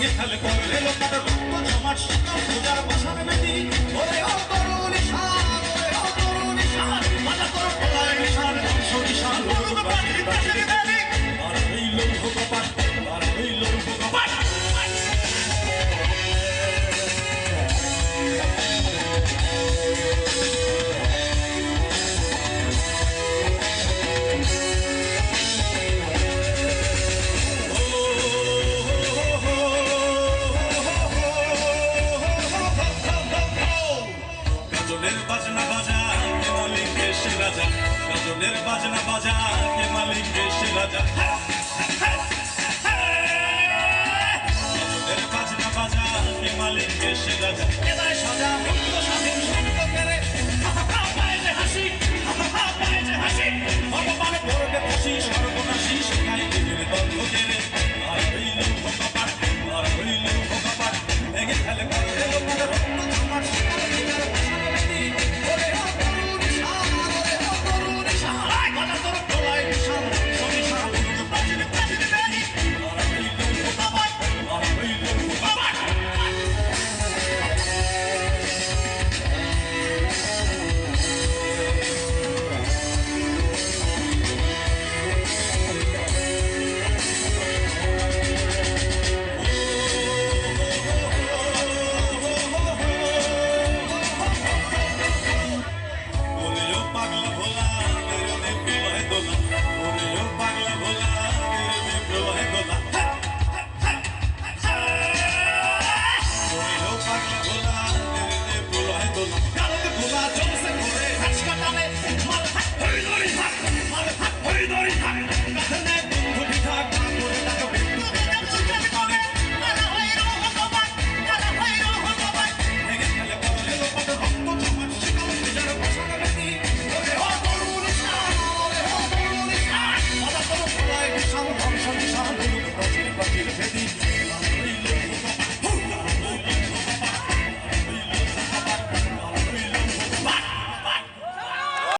Yes, I'm a little bit of a much. রাজা গজলের বাজনা বাজা, কে মালিক বেশি রাজা। গজলের বাজনা বাজা, কে মালিক বেশি এবার সদা মুক্ত